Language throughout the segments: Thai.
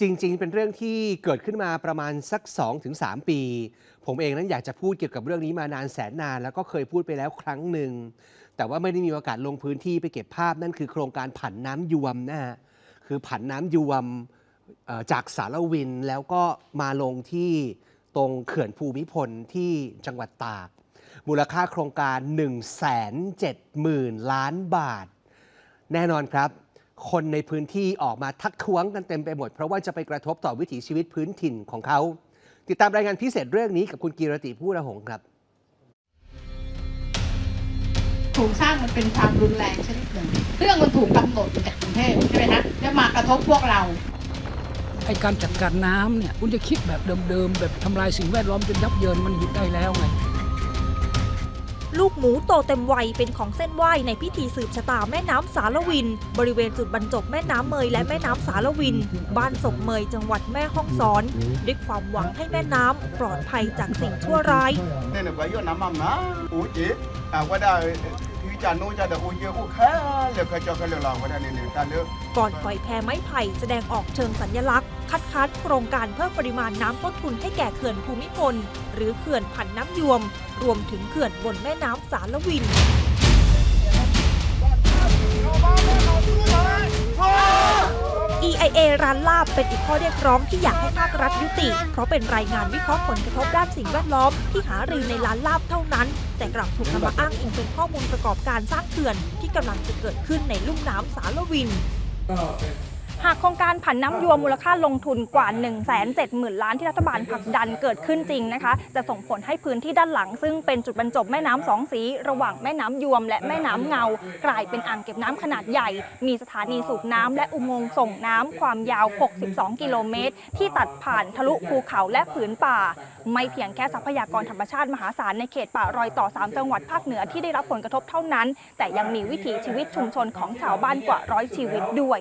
จริง ๆ เป็นเรื่องที่เกิดขึ้นมาประมาณสัก 2-3 ปี ผมเองนั้นอยากจะพูดเกี่ยวกับเรื่องนี้มานานแสนนาน แล้วก็เคยพูดไปแล้วครั้งหนึ่ง แต่ว่าไม่ได้มีโอกาสลงพื้นที่ไปเก็บภาพนั่นคือโครงการผันน้ำยวมนะฮะคือผันน้ำยวมจากสารวินแล้วก็มาลงที่ตรงเขื่อนภูมิพลที่จังหวัดตาก มูลค่าโครงการ 1 7 0 0 0 0 ล้านบาท แน่นอนครับ คนในพื้นที่ออกมาทักท้วงกันเต็มไปหมด เพราะว่าจะไปกระทบต่อวิถีชีวิตพื้นถิ่นของเขา ติดตามรายงานพิเศษเรื่องนี้กับคุณกีรติผู้ระหงครับโครงสร้างมันเป็นความรุนแรงชนิดหนึ่ง เรื่องมันถูกกำหนดจากกรุงเทพใช่ไหมคะจะมากระทบพวกเราไอการจัดการน้ำเนี่ย คุณจะคิดแบบเดิมๆ แบบทำลายสิ่งแวดล้อมจนยับเยินมันหยุดได้แล้วไง ลูกหมูโตเต็มวัยเป็นของเส้นไหว้ในพิธีสืบชะตาแม่น้ำสารวิน บริเวณจุดบรรจบแม่น้ำเมยและแม่น้ำสารวิน บ้านศพเมยจังหวัดแม่ฮ่องสอน ด้วยความหวังให้แม่น้ำปลอดภัยจากสิ่งชั่วร้าย nên là quay vô nằm mầm nó ủ chỉ à qua đây thứ cha nuôi cha được ủ chưa ủ khá được cho cái lừa lò qua đây này này ta nữa ก่อนปล่อยแพไม้ไผ่แสดงออกเชิงสัญลักษณ์ คัดค้านโครงการเพิ่มปริมาณน้ำต้นทุนให้แก่เขื่อนภูมิพล หรือเขื่อนผันน้ำยวม รวมถึงเขื่อนบนแม่น้ำสารวิน EIA ร้านลาบเป็นอีกข้อเรียกร้องที่อยากให้ภาครัฐยุติ เพราะเป็นรายงานวิเคราะห์ผลกระทบด้านสิ่งแวดล้อมที่หารือในร้านลาบเท่านั้น แต่กลับถูกนำมาอ้างอิงเป็นข้อมูลประกอบการสร้างเขื่อนที่กำลังจะเกิดขึ้นในลุ่มน้ำสารวิน หากโครงการผันน้ำยวมมูลค่าลงทุนกว่า 1 7 0 0 0 0 ล้านที่รัฐบาลผลักดันเกิดขึ้นจริงนะคะ จะส่งผลให้พื้นที่ด้านหลัง ซึ่งเป็นจุดบรรจบแม่น้ำสองสี ระหว่างแม่น้ำยวมและแม่น้ำเงา กลายเป็นอ่างเก็บน้ำขนาดใหญ่ มีสถานีสูบน้ำและอุโมงค์ส่งน้ำความยาว 62 กิโลเมตร ที่ตัดผ่านทะลุภูเขาและผืนป่า ไม่เพียงแค่ทรัพยากรธรรมชาติมหาศาลในเขตป่ารอยต่อ 3 จังหวัดภาคเหนือที่ได้รับผลกระทบเท่านั้น แต่ยังมีวิถีชีวิตชุมชนของชาวบ้านกว่าร้อยชีวิตด้วย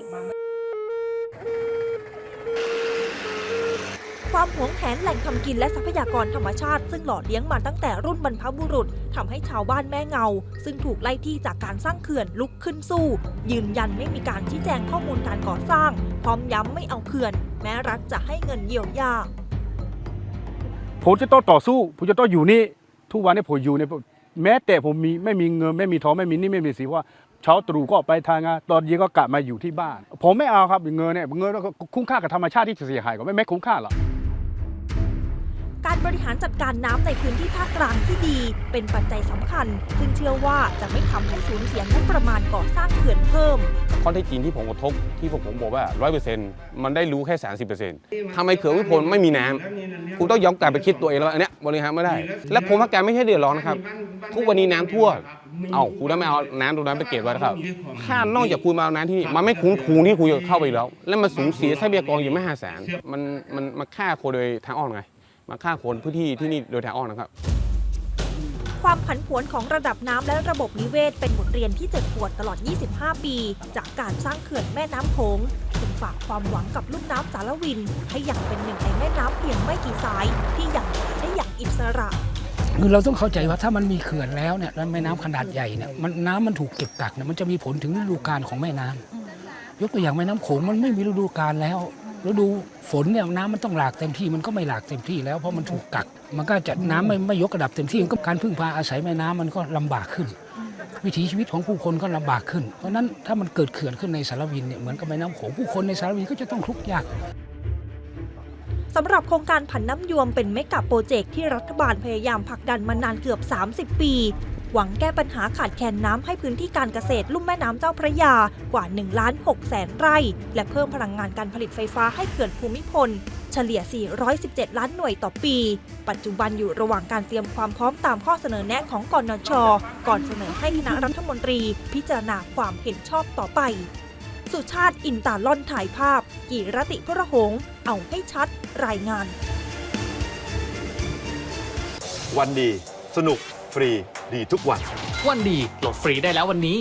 ความหวงแหนแหล่งทำกินและทรัพยากรธรรมชาติ ซึ่งหล่อเลี้ยงมาตั้งแต่รุ่นบรรพบุรุษทำให้ชาวบ้านแม่เงา ซึ่งถูกไล่ที่จากการสร้างเขื่อนลุกขึ้นสู้ ยืนยันไม่มีการชี้แจงข้อมูลการก่อสร้าง พร้อมย้ำไม่เอาเขื่อน แม้รัฐจะให้เงินเยียวยาผมจะต้องต่อสู้ผมจะต้องอยู่นี่ทุกวันนี้ผมอยู่ในยแม้แต่ผมมีไม่มีเงินไม่มีทองไม่มีนี่ไม่มีสิว่าเช้าตรู่ก็ไปทางงานตอนเย็นก็กลับมาอยู่ที่บ้าน ผมไม่เอาครับเงินเนี่ยเงินก็คุ้มค่ากับธรรมชาติที่จะเสียหายก็ไม่ไม่คุ้มค่าหรอก การบริหารจัดการน้ำในพื้นที่ภาคกลางที่ดี เป็นปัจจัยสำคัญ ซึ่งเชื่อว่าจะไม่ทำให้สูญเสียงบประมาณก่อสร้างเขื่อนเพิ่ม ข้อเท็จจริงที่ผมกระทบที่พวกผมบอกว่า100%มันได้รู้แค่30%ทำไมเขื่อนวิพลไม่มีน้ำคุณต้องย้อนกลับไปคิดตัวเองแล้วว่าอันเนี้ยบริหารไม่ได้ และผมว่าแกไม่ใช่เดือดร้อนนะครับทุกวันนี้น้ำท่วมเอ้าคุณได้ไม่เอาน้ำตรงนั้นไปเก็บไว้นะครับค่านอกจากคุณมาเอาน้ำที่นี่มันไม่คุ้มทุนที่คุณจะเข้าไปอีกแล้ว และมันสูญเสียทรัพยากรอยู่ไม่ห้าแสนมันมันมาฆ่าคนโดยทางอ้อมไง มาฆ่าคนพื้นที่ที่นี่โดยทางอ้อมนะครับ ความผันผวนของระดับน้ำและระบบนิเวศ เป็นบทเรียนที่เจ็บปวดตลอด 25 ปี จากการสร้างเขื่อนแม่น้ำโขงจึงฝากความหวังกับลุ่มน้ำสารวิน ให้อย่างเป็นหนึ่งในแม่น้ำเพียงไม่กี่สาย ที่ยังไหลได้อย่างอิสระ คือเราต้องเข้าใจว่าถ้ามันมีเขื่อนแล้วเนี่ยแล้วแม่น้ำขนาดใหญ่เนี่ยมันน้ำมันถูกเก็บกักเนี่ยมันจะมีผลถึงฤดูกาลของแม่น้ำยกตัวอย่างแม่น้ำโขงมันไม่มีฤดูกาลแล้ว ฤดูฝนเนี่ยน้ำมันต้องหลากเต็มที่มันก็ไม่หลากเต็มที่แล้วเพราะมันถูกกัก มันก็จะน้ำไม่ไม่ยกระดับเต็มที่มันก็การพึ่งพาอาศัยแม่น้ำมันก็ลำบากขึ้น วิถีชีวิตของผู้คนก็ลำบากขึ้น เพราะฉะนั้นถ้ามันเกิดเขื่อนขึ้นในสารวินเนี่ยเหมือนกับแม่น้ำโขงผู้คนในสารวินก็จะต้องทุกข์ยาก สำหรับโครงการผันน้ำยวมเป็นเมกะโปรเจกต์ที่รัฐบาลพยายามผลักดันมานานเกือบ 30 ปี หวังแก้ปัญหาขาดแคลนน้ำให้พื้นที่การเกษตรลุ่มแม่น้ำเจ้าพระยากว่า1ล้าน6แสนไร่ และเพิ่มพลังงานการผลิตไฟฟ้าให้เขื่อนภูมิพล เฉลี่ย 417 ล้านหน่วยต่อปี ปัจจุบันอยู่ระหว่างการเตรียมความพร้อมตามข้อเสนอแนะของกนช ก่อนเสนอให้คณะรัฐมนตรี พิจารณาความเห็นชอบต่อไป สุชาติอินตาล่อนถ่ายภาพ กีรติพระหงเอาให้ชัดรายงาน วันดี สนุก ฟรีดีทุกวัน วันดีโหลดฟรีได้แล้ววันนี้